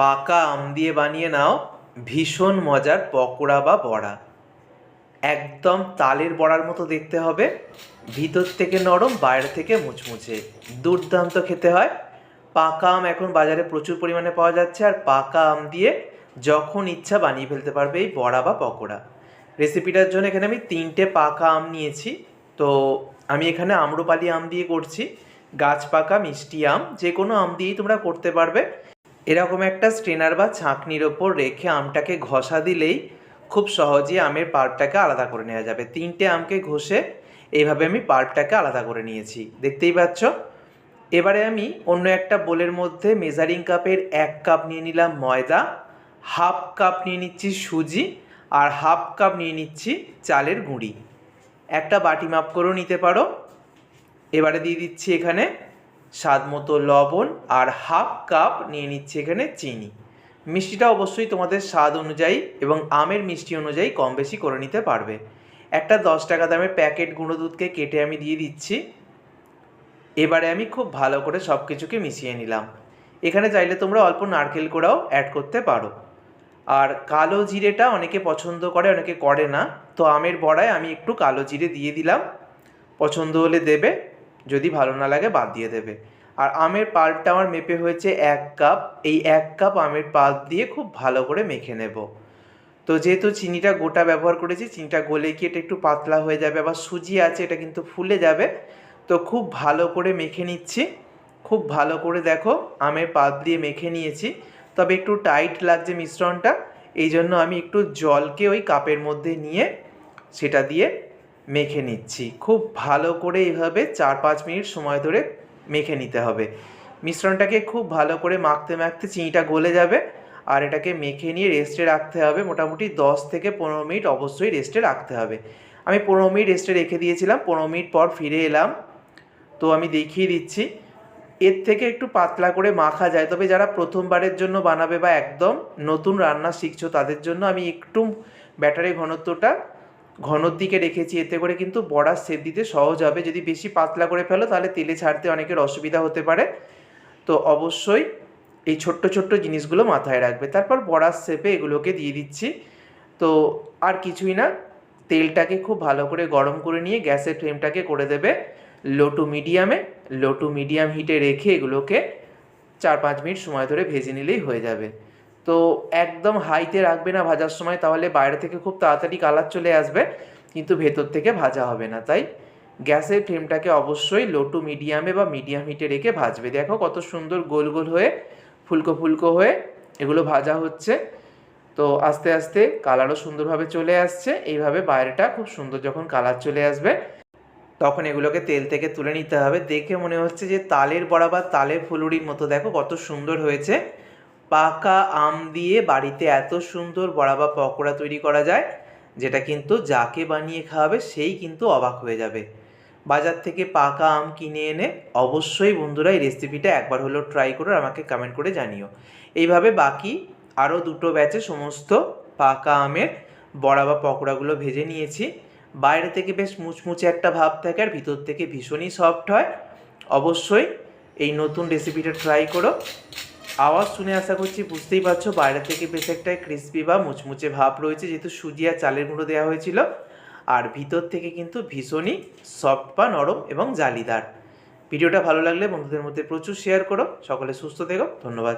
পাকা আম দিয়ে বানিয়ে নাও, ভীষণ মজার পকোড়া বা বড়া। একদম তালের বড়ার মতো দেখতে হবে, ভিতর থেকে নরম, বাইরে থেকে মুচমুচে। দুর্দান্ত খেতে হয়। পাকা আম এখন বাজারে প্রচুর পরিমাণে পাওয়া যাচ্ছে আর পাকা আম দিয়ে যখন ইচ্ছা বানিয়ে ফেলতে পারবে এই বড়া বা পকোড়া। রেসিপিটার জন্য এখানে আমি তিনটে পাকা আম নিয়েছি। তো আমি এখানে আম্রপালি আম দিয়ে করছি, গাছ পাকা মিষ্টি আম যে কোনো আম দিয়েই তোমরা করতে পারবে। এরকম একটা স্ট্রেনার বা ছাঁকনির ওপর রেখে আমটাকে ঘষা দিলেই খুব সহজেই আমের পাল্পটাকে আলাদা করে নেওয়া যাবে। তিনটে আমকে ঘষে এইভাবে আমি পাল্পটাকে আলাদা করে নিয়েছি। দেখতেই পাচ্ছ? এবারে আমি অন্য একটা বোলের মধ্যে মেজারিং কাপের এক কাপ নিয়ে নিলাম ময়দা, হাফ কাপ নিয়ে নিচ্ছি সুজি আর হাফ কাপ নিয়ে নিচ্ছি চালের গুঁড়ি। একটা বাটি মাপ করেও নিতে পারো। এবারে দিয়ে দিচ্ছি এখানে স্বাদ মতো লবণ আর হাফ কাপ নিয়ে নিচ্ছি এখানে চিনি। মিষ্টিটা অবশ্যই তোমাদের স্বাদ অনুযায়ী এবং আমের মিষ্টি অনুযায়ী কম বেশি করে নিতে পারবে। একটা দশ টাকা দামের প্যাকেট গুঁড়ো দুধকে কেটে আমি দিয়ে দিচ্ছি। এবারে আমি খুব ভালো করে সব কিছুকে মিশিয়ে নিলাম। এখানে চাইলে তোমরা অল্প নারকেল কোড়াও অ্যাড করতে পারো। আর কালো জিরেটা অনেকে পছন্দ করে, অনেকে করে না। তো আমের বড়ায় আমি একটু কালো জিরে দিয়ে দিলাম। পছন্দ হলে দেবে। যদি ভালো না লাগে বাদ দিয়ে দেবে। আর আমের পাল্পটা আমার মেপে হয়েছে এক কাপ। এই এক কাপ আমের পাল্প দিয়ে খুব ভালো করে মেখে নেব। তো যেহেতু চিনিটা গোটা ব্যবহার করেছি, চিনিটা গলে গিয়ে এটা একটু পাতলা হয়ে যাবে আবার সুজি আছে, এটা কিন্তু ফুলে যাবে। তো খুব ভালো করে মেখে নিচ্ছি। খুব ভালো করে দেখো আমের পাত দিয়ে মেখে নিয়েছি। তবে একটু টাইট লাগছে মিশ্রণটা। এই জন্য আমি একটু জলকে ওই কাপের মধ্যে নিয়ে সেটা দিয়ে মেখে নিচ্ছি। খুব ভালো করে এইভাবে চার পাঁচ মিনিট সময় ধরে মেখে নিতে হবে। মিশ্রণটাকে খুব ভালো করে মাখতে মাখতে চিনিটা গলে যাবে আর এটাকে মেখে নিয়ে রেস্টে রাখতে হবে। মোটামুটি দশ থেকে পনেরো মিনিট অবশ্যই রেস্টে রাখতে হবে। আমি পনেরো মিনিট রেস্টে রেখে দিয়েছিলাম, পনেরো মিনিট পর ফিরে এলাম। তো আমি দেখিয়ে দিচ্ছি। এর থেকে একটু পাতলা করে মাখা যায়, তবে যারা প্রথমবারের জন্য বানাবে বা একদম নতুন রান্না শিখছো তাদের জন্য আমি একটু ব্যাটারি ঘনত্বটা ঘনর দিকে রেখেছি, এতে করে কিন্তু বড়ার সেপ দিতে সহজ হবে। যদি বেশি পাতলা করে ফেলো, তাহলে তেলে ছাড়তে অনেকের অসুবিধা হতে পারে। তো অবশ্যই এই ছোট্ট ছোট্ট জিনিসগুলো মাথায় রাখবে। তারপর বড়ার শেপে এগুলোকে দিয়ে দিচ্ছি। তো আর কিছুই না, তেলটাকে খুব ভালো করে গরম করে নিয়ে গ্যাসের ফ্লেমটাকে করে দেবে লো টু মিডিয়ামে। লো টু মিডিয়াম হিটে রেখে এগুলোকে চার পাঁচ মিনিট সময় ধরে ভেজে নিলেই হয়ে যাবে। তো একদম হাইতে রাখবে না ভাজার সময়, তাহলে বাইরে থেকে খুব তাড়াতাড়ি কালার চলে আসবে, কিন্তু ভেতর থেকে ভাজা হবে না। তাই গ্যাসের ফ্লেমটাকে অবশ্যই লো টু মিডিয়ামে বা মিডিয়াম হিটে রেখে ভাজবে। দেখো কত সুন্দর গোল গোল হয়ে, ফুলকো ফুলকো হয়ে এগুলো ভাজা হচ্ছে। তো আস্তে আস্তে কালারও সুন্দরভাবে চলে আসছে। এইভাবে বাইরেটা খুব সুন্দর যখন কালার চলে আসবে, তখন এগুলোকে তেল থেকে তুলে নিতে হবে। দেখে মনে হচ্ছে যে তালের বড়া বা তালের ফুলুরির মতো। দেখো কত সুন্দর হয়েছে। পাকা আম দিয়ে বাড়িতে এত সুন্দর বড়া বা পকোড়া তৈরি করা যায়, যেটা কিন্তু যাকে বানিয়ে খাওয়াবে সেই কিন্তু অবাক হয়ে যাবে। বাজার থেকে পাকা আম কিনে এনে অবশ্যই বন্ধুরা এই রেসিপিটা একবার হলেও ট্রাই করো আমাকে কমেন্ট করে জানিও। এইভাবে বাকি আরও দুটো ব্যাচে সমস্ত পাকা আমের বড়া বা পকোড়াগুলো ভেজে নিয়েছি। বাইরে থেকে বেশ মুচমুচে একটা ভাব থাকে আর ভিতর থেকে ভীষণই সফট হয়। অবশ্যই এই নতুন রেসিপিটা ট্রাই করো। আওয়াজ শুনে আশা করছি বুঝতেই পারছ, বাইরে থেকে বেশ একটা ক্রিস্পি বা মুচমুচে ভাব রয়েছে, যেহেতু সুজি আর চালের গুঁড়ো দেওয়া হয়েছিল। আর ভিতর থেকে কিন্তু ভীষণই সফট বা নরম এবং জালিদার। ভিডিওটা ভালো লাগলে বন্ধুদের মধ্যে প্রচুর শেয়ার করো। সকলে সুস্থ থেকো। ধন্যবাদ।